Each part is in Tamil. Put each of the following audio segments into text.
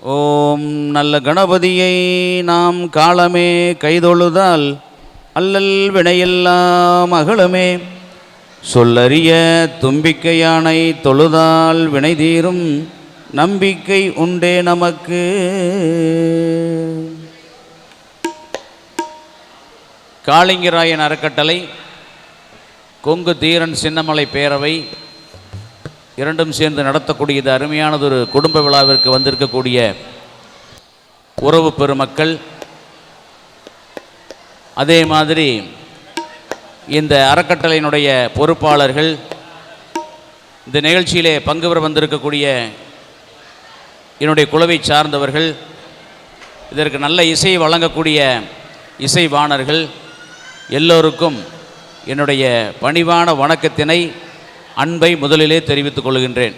ஓம் நல்ல கணபதியை நாம் காலமே கைதொழுதால் அல்லல் வினையெல்லாம் அகலமே. சொல்லறிய தும்பிக்கை யானை தொழுதால் வினை தீரும் நம்பிக்கை உண்டே நமக்கு. காளிங்கராயன் அறக்கட்டளை கொங்கு தீரன் சின்னமலை பேரவை இரண்டும் சேர்ந்து நடத்தக்கூடியது அருமையானதொரு குடும்ப விழாவிற்கு வந்திருக்கக்கூடிய உறவு பெருமக்கள். அதே மாதிரி இந்த அறக்கட்டளையினுடைய பொறுப்பாளர்கள் இந்த நிகழ்ச்சியிலே பங்கு பெற வந்திருக்கக்கூடிய என்னுடைய குழுவை சார்ந்தவர்கள் இதற்கு நல்ல இசை வழங்கக்கூடிய இசைவாணர்கள் எல்லோருக்கும் என்னுடைய பணிவான வணக்கத்தினை அன்பை முதலிலே தெரிவித்துக் கொள்கின்றேன்.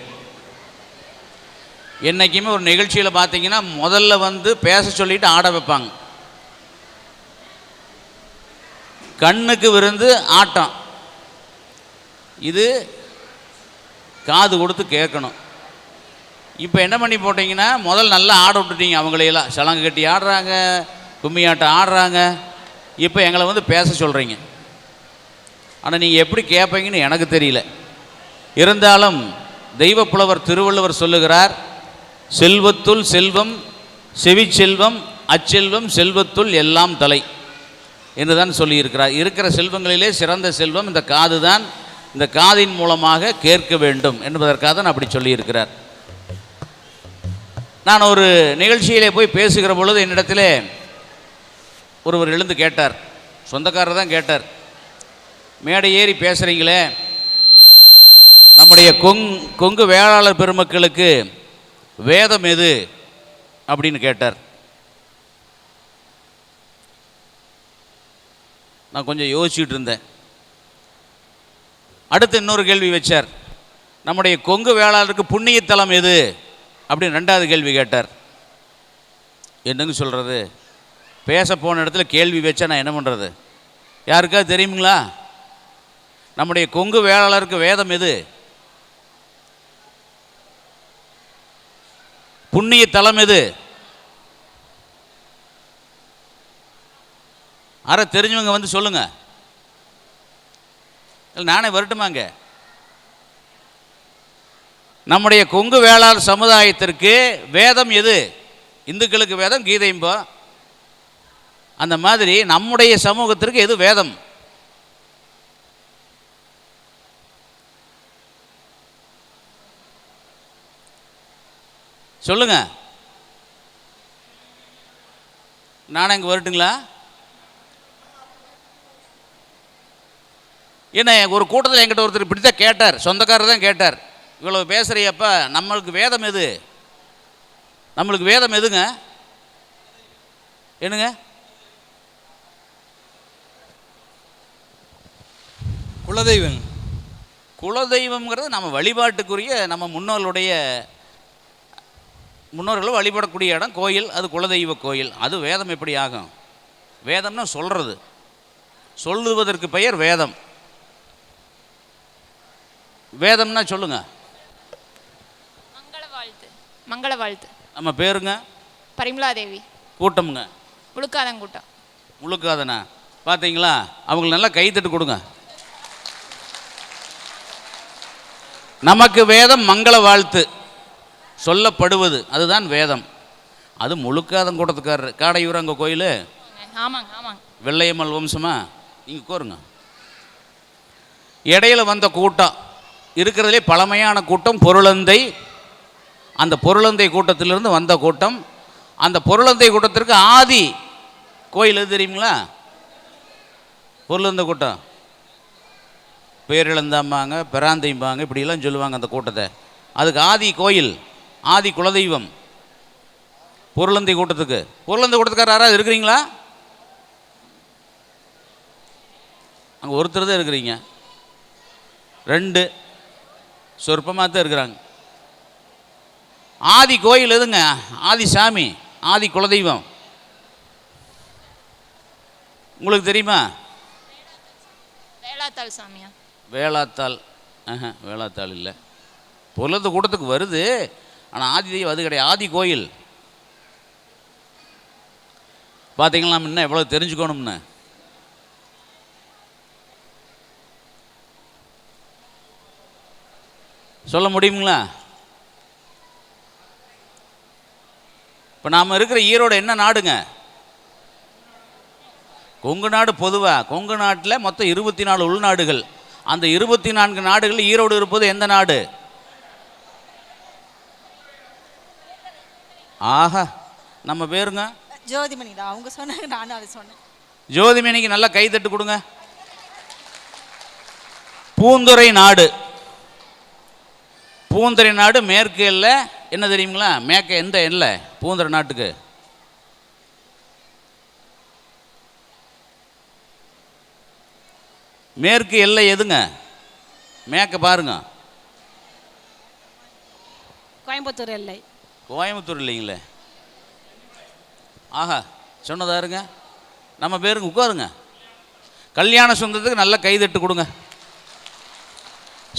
என்றைக்குமே ஒரு நிகழ்ச்சியில் பார்த்தீங்கன்னா முதல்ல வந்து பேச சொல்லிட்டு ஆட வைப்பாங்க. கண்ணுக்கு விருந்து ஆட்டம். இது காது கொடுத்து கேட்கணும். இப்போ என்ன பண்ணி போட்டிங்கன்னா முதல் நல்லா ஆட விட்டுட்டீங்க அவங்களையெல்லாம். சலங்கு கட்டி ஆடுறாங்க கும்மி ஆட்டம் ஆடுறாங்க. இப்போ எங்களை வந்து பேச சொல்கிறீங்க ஆனால் நீங்கள் எப்படி கேட்பீங்கன்னு எனக்கு தெரியல. இருந்தாலும் தெய்வப்புலவர் திருவள்ளுவர் சொல்லுகிறார் செல்வத்துள் செல்வம் செவிச்செல்வம் அச்செல்வம் செல்வத்துள் எல்லாம் தலை என்று தான் சொல்லியிருக்கிறார். இருக்கிற செல்வங்களிலே சிறந்த செல்வம் இந்த காது தான் இந்த காதின் மூலமாக கேட்க வேண்டும் என்பதற்காக தான் அப்படி சொல்லியிருக்கிறார். நான் ஒரு நிகழ்ச்சியிலே போய் பேசுகிற பொழுது என்னிடத்திலே ஒருவர் எழுந்து கேட்டார். சொந்தக்காரர் தான் கேட்டார். மேடை ஏறி பேசுகிறீங்களே நம்முடைய கொங் கொங்கு வேளாளர் பெருமக்களுக்கு வேதம் எது அப்படின்னு கேட்டார். நான் கொஞ்சம் யோசிச்சுட்டு இருந்தேன். அடுத்து இன்னொரு கேள்வி வச்சார். நம்முடைய கொங்கு வேளாளருக்கு புண்ணியத்தலம் எது அப்படின்னு ரெண்டாவது கேள்வி கேட்டார். என்னங்க சொல்கிறது பேச போன இடத்துல கேள்வி வச்சா நான் என்ன பண்ணுறது யாருக்காவது தெரியுங்களா நம்முடைய கொங்கு வேளாளருக்கு வேதம் எது புண்ணிய தலம் எது? அற தெரிஞ்சவங்க வந்து சொல்லுங்க. நானே வரட்டுமாங்க நம்முடைய கொங்கு வேளாண் சமுதாயத்திற்கு வேதம் எது? இந்துக்களுக்கு வேதம் கீதைம்போ அந்த மாதிரி நம்முடைய சமூகத்திற்கு எது வேதம்? சொல்லுங்க. நானே இங்கே வரட்டுங்களா? என்ன ஒரு கூட்டத்தில் என்கிட்ட ஒருத்தர் இப்படி தான் கேட்டார். சொந்தக்காரர் தான் கேட்டார். இவ்வளோ பேசுகிறியப்ப நம்மளுக்கு வேதம் எது? நம்மளுக்கு வேதம் எதுங்க? என்னங்க? குலதெய்வம். குலதெய்வம்ங்கிறது நம்ம வழிபாட்டுக்குரிய நம்ம முன்னோர்களுடைய முன்னோர்கள் வழிபடக்கூடிய இடம் கோயில் அது குலதெய்வ கோயில். அது வேதம் எப்படி ஆகும்? வேதம்னா சொல்கிறது சொல்லுவதற்கு பெயர் வேதம். வேதம்னா சொல்லுங்க. மங்கள வாழ்த்து மங்கள வாழ்த்து நம்ம பேருங்க? பரிமலாதேவி கூட்டம்ங்க. முழுக்காதங்கூட்டம். முழுக்காதனா? பார்த்தீங்களா அவங்களுக்கு நல்லா கைத்தட்டு கொடுங்க. நமக்கு வேதம் மங்கள வாழ்த்து சொல்லப்படுவது. அதுதான் வேதம். அது முழுக்காதம் கூட்டத்துக்காரர். காடையூர் அங்கே கோயில்? ஆமாங்க ஆமாங்க. வெள்ளையம்மல் வம்சமா? நீங்கள் கோருங்க. இடையில வந்த கூட்டம். இருக்கிறதுலே பழமையான கூட்டம் பொருளந்தை. அந்த பொருளந்தை கூட்டத்திலிருந்து வந்த கூட்டம். அந்த பொருளந்தை கூட்டத்திற்கு ஆதி கோயில் எது தெரியுங்களா? பொருளந்தை கூட்டம். பேரிழந்தாம்பாங்க பெராந்தைம்பாங்க இப்படியெல்லாம் சொல்லுவாங்க அந்த கூட்டத்தை. அதுக்கு ஆதி கோயில். ஆதி குலதெய்வம். பொருளந்தை கூட்டத்துக்கு. பொருளந்தை கூட்டத்துக்கார யாராவது இருக்கிறீங்களா? அங்கே ஒருத்தர் தான் இருக்கிறீங்க. ரெண்டு சொற்பமாக தான் இருக்கிறாங்க. ஆதி கோயில் எதுங்க? ஆதி சாமி ஆதி குலதெய்வம். உங்களுக்கு தெரியுமா? வேளாத்தாள் சாமியா? வேளாத்தாள் வேளாத்தாள் இல்லை. பொருளந்த கூட்டத்துக்கு வருது. ஆனால் ஆதி தெய்வம் அது கிடையாது. ஆதி கோயில். பார்த்தீங்களா நம்ம இன்னும் எவ்வளோ தெரிஞ்சுக்கணும்னு? சொல்ல முடியுங்களா? இப்போ நாம் இருக்கிற ஈரோடு என்ன நாடுங்க? கொங்கு நாடு பொதுவாக கொங்கு நாட்டில் மொத்தம் இருபத்தி நாலு உள்நாடுகள். அந்த இருபத்தி நான்கு நாடுகள் ஈரோடு இருப்பது எந்த நாடு? ஆஹா நம்ம பேருங்க ஜோதிமணி தான். அவங்க சொன்னாங்க நானும் அதை சொன்னேன். ஜோதிமணிக்கு நல்லா கைத்தட்டு கொடுங்க. பூந்துறை நாடு. பூந்துறை நாடு மேற்கு எல்லை. என்ன தெரியுங்களா? மேற்க எந்த எல்லை? பூந்துறை நாட்டுக்கு. மேற்கு எல்லை எதுங்க? மேற்க பாருங்க. கோயம்புத்தூர் எல்லை. கோயம்புத்தூர் இல்லைங்களே. ஆஹா சொன்னதாருங்க நம்ம பேருங்க உட்காருங்க. கல்யாண சொந்தத்துக்கு நல்ல கைதட்டு கொடுங்க.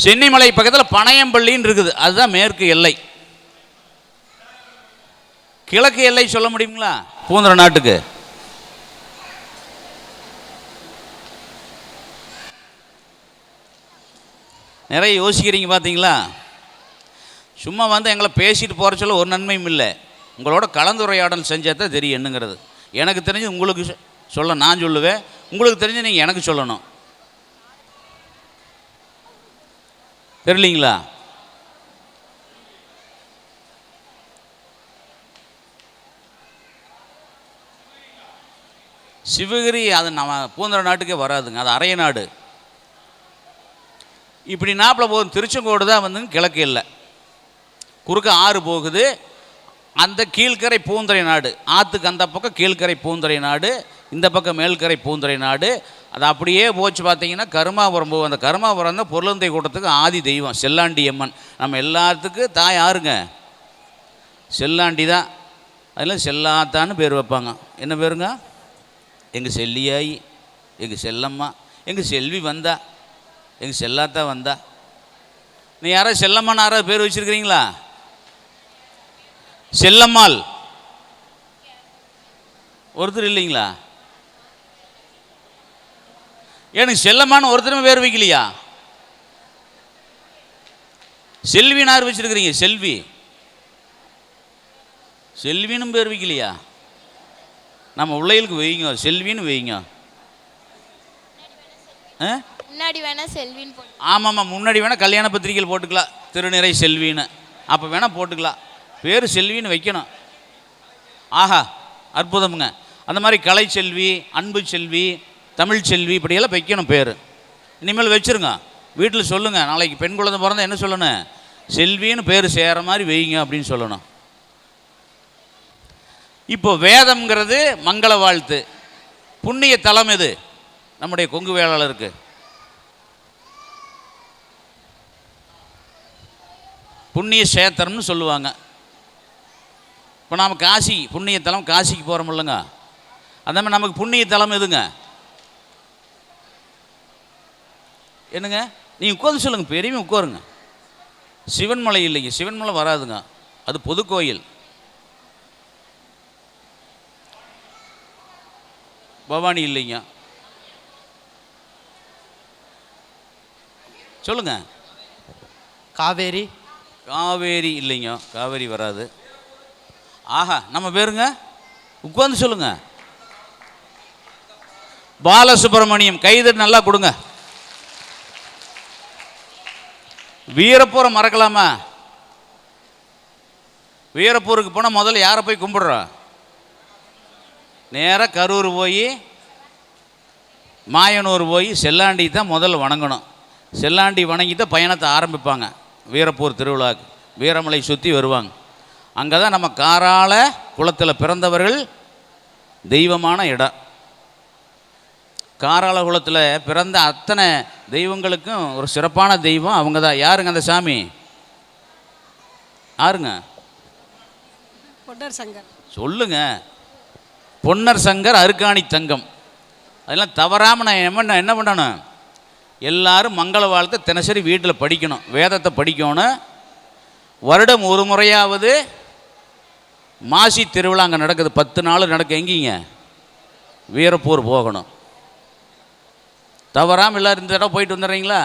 சென்னிமலை பக்கத்தில் பனையம்பள்ளின்னு இருக்குது. அதுதான் மேற்கு எல்லை. கிழக்கு எல்லை சொல்ல முடியுங்களா? பூந்தர நாட்டுக்கு. நிறைய யோசிக்கிறீங்க பார்த்தீங்களா சும்மா வந்து எங்களை பேசிட்டு போகிற சொல்ல ஒரு நன்மையும் இல்லை. உங்களோட கலந்துரையாடல் செஞ்சால் தான் தெரியும் என்னங்கிறது. எனக்கு தெரிஞ்சு உங்களுக்கு சொல்ல நான் சொல்லுவேன். உங்களுக்கு தெரிஞ்சு நீங்கள் எனக்கு சொல்லணும். தெரியலீங்களா? சிவகிரி அது நம்ம பூந்தர நாட்டுக்கே வராதுங்க. அது அரைய நாடு இப்படி நாப்பில் போதும் திருச்செங்கோடு தான் வந்து கிழக்கு இல்லை. குறுக்க ஆறு போகுது. அந்த கீழ்க்கரை பூந்துறை நாடு. ஆற்றுக்கு அந்த பக்கம் கீழ்கரை பூந்துரை நாடு இந்த பக்கம் மேல்கரை பூந்துறை நாடு. அது அப்படியே போச்சு பார்த்தீங்கன்னா கருமாபுரம் போகும். அந்த கருமாபுரம் தான் பொருளந்தை கூட்டத்துக்கு ஆதி தெய்வம் செல்லாண்டி அம்மன். நம்ம எல்லாத்துக்கும் தாய் யாருங்க? செல்லாண்டி தான். அதில் செல்லாத்தான்னு பேர் வைப்பாங்க. என்ன பேருங்க? எங்கள் செல்லியாயி எங்கள் செல்லம்மா எங்கள் செல்வி வந்தா எங்கள் செல்லாத்தா வந்தா. நீ யாராவது செல்லம்மான்னு யாராவது பேர் வச்சுருக்கிறீங்களா? செல்லம்மாள். ஒருத்தர் இல்லைங்களா? எனக்கு செல்லம்மான்னு ஒருத்தருமே பேர் வைக்கலையா? செல்வின்னு யார் வச்சிருக்கிறீங்க? செல்வி. செல்வினும் பேர் வைக்கலையா? நம்ம உள்ளைகளுக்கு வைங்க செல்வின்னு வைங்க. முன்னாடி வேணா செல்வின்னு ஆமாம்மா முன்னாடி வேணால் கல்யாண பத்திரிகையில் போட்டுக்கலாம். திருநிறை செல்வின்னு. அப்போ வேணால் போட்டுக்கலாம். பேர் செல்வின்னு வைக்கணும். ஆஹா அற்புதமுங்க. அந்த மாதிரி கலை செல்வி அன்பு செல்வி தமிழ் செல்வி இப்படியெல்லாம் வைக்கணும் பேர். இனிமேல் வச்சிருங்க. வீட்டில் சொல்லுங்கள் நாளைக்கு பெண் குழந்தை பிறந்தால் என்ன சொல்லணும்? செல்வின்னு பேர் சேர மாதிரி வைங்க அப்படின்னு சொல்லணும். இப்போ வேதம்ங்கிறது மங்கள வாழ்த்து. புண்ணிய தலம் எது? நம்முடைய கொங்கு வேளாளருக்கு புண்ணிய சேத்திரம்னு சொல்லுவாங்க. இப்போ நாம் காசி புண்ணிய தலம் காசிக்கு போகிறோம் இல்லைங்க. அந்த மாதிரி நமக்கு புண்ணிய தலம் எதுங்க? என்னங்க? நீங்கள் உட்காந்து சொல்லுங்கள் பெரியவங்க உட்காருங்க. சிவன்மலை இல்லைங்க சிவன்மலை வராதுங்க. அது பொது கோயில். பவானி இல்லைங்க. சொல்லுங்க. காவேரி. காவேரி இல்லைங்க காவேரி வராது. ஆஹா நம்ம பேருங்க? உட்காந்து சொல்லுங்க. பாலசுப்ரமணியம் கைதட்டு நல்லா கொடுங்க. வீரப்பூரை மறக்கலாமா? வீரப்பூருக்கு போனால் முதல்ல யாரை போய் கும்பிடுறோம் நேராக கரூர் போய் மாயனூர் போய் செல்லாண்டி தான் முதல்ல வணங்கணும். செல்லாண்டி வணங்கி தான் பயணத்தை ஆரம்பிப்பாங்க வீரப்பூர் திருவிழாவுக்கு. வீரமலை சுற்றி வருவாங்க. அங்கே தான் நம்ம காராள குளத்தில் பிறந்தவர்கள் தெய்வமான இடம். காராள குளத்தில் பிறந்த அத்தனை தெய்வங்களுக்கும் ஒரு சிறப்பான தெய்வம் அவங்க தான் யாருங்க அந்த சாமி? யாருங்க? பொன்னர் சங்கர். சொல்லுங்க. பொன்னர் சங்கர் அருக்காணி தங்கம். அதெல்லாம் தவறாமல் நான் என்ன என்ன பண்ணணும்? எல்லாரும் மங்கள வாழ்த்தை தினசரி வீட்டில் படிக்கணும். வேதத்தை படிக்கணும். வருடம் ஒரு முறையாவது மாசி திருவிழா அங்கே நடக்குது. பத்து நாள் நடக்க. எங்கேங்க? வீரப்பூர் போகணும். தவறாமல் எல்லோரும் இந்த தடவை போயிட்டு வந்துடுறீங்களா?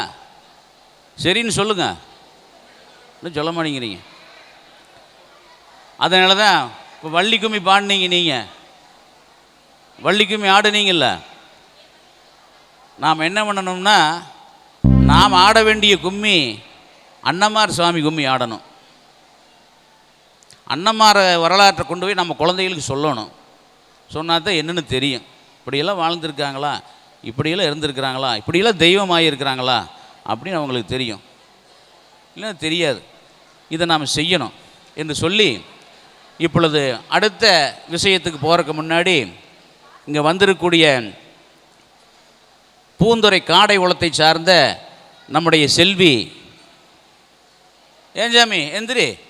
சரின்னு சொல்லுங்கள் இன்னும் சொல்ல மாட்டேங்கிறீங்க. அதனால தான் இப்போ வள்ளி கும்மி பாடினீங்க நீங்கள் வள்ளி கும்மி ஆடுனீங்கல்ல. நாம் என்ன பண்ணணும்னா நாம் ஆட வேண்டிய கும்மி அன்னமார் சுவாமி கும்மி ஆடணும். அன்னம்மார வரலாற்றை கொண்டு போய் நம்ம குழந்தைகளுக்கு சொல்லணும். சொன்னால் தான் என்னென்னு தெரியும். இப்படியெல்லாம் வாழ்ந்துருக்காங்களா? இப்படியெல்லாம் இருந்திருக்கிறாங்களா? இப்படியெல்லாம் தெய்வமாக இருக்கிறாங்களா அப்படின்னு அவங்களுக்கு தெரியும். இல்லை தெரியாது. இதை நாம் செய்யணும் என்று சொல்லி இப்பொழுது அடுத்த விஷயத்துக்கு போகிறதுக்கு முன்னாடி இங்கே வந்திருக்கக்கூடிய பூந்துறை காடை உளத்தை சார்ந்த நம்முடைய செல்வி. ஏன் சாமி? எந்திரி.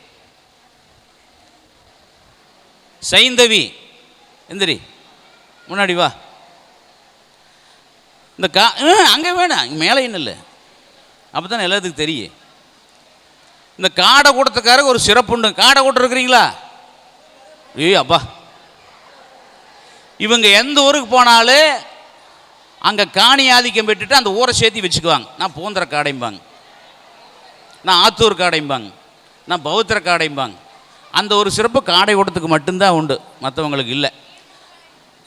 சைந்தவி. எந்திரி. முன்னாடி வா. இந்த கா அங்கே வேணாம் இங்கே மேலே என்ன இல்லை. அப்போ தானே எல்லாத்துக்கும் தெரியும். இந்த காடை கூட்டத்துக்காரருக்கு ஒரு சிறப்பு உண்டு. காடை கூட்டம் இருக்கிறீங்களா? ஏய் அப்பா. இவங்க எந்த ஊருக்கு போனாலும் அங்கே காணி ஆதிக்கம் பெற்றுட்டு அந்த ஊரை சேர்த்து வச்சுக்குவாங்க. நான் பூந்தர காடைம்பாங்க நான் ஆத்தூர் காடைம்பாங்க. நான் பௌத்திர காடைம்பாங்க அந்த ஒரு சிறப்பு காடை கூட்டத்துக்கு மட்டும்தான் உண்டு. மற்றவங்களுக்கு இல்லை.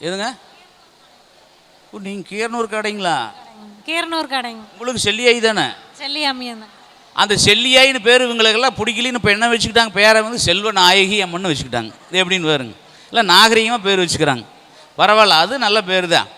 எதுங்க? நீங்கள் கீரனூர் காடைங்களா? கீரனூர் கடைங்க உங்களுக்கு செல்லியாய் தானே? செல்லி அம்மியன் அந்த செல்லியாயின்னு பேர் இவங்களுக்கெல்லாம் பிடிக்கலன்னு இப்போ என்ன வச்சுக்கிட்டாங்க? பேரை வந்து செல்வ நாயகி அம்மன்னு வச்சுக்கிட்டாங்க. இது எப்படின்னு பாருங்க. இல்லை நாகரிகமாக பேர் வச்சுக்கிறாங்க. பரவாயில்ல அது நல்ல பேர் தான்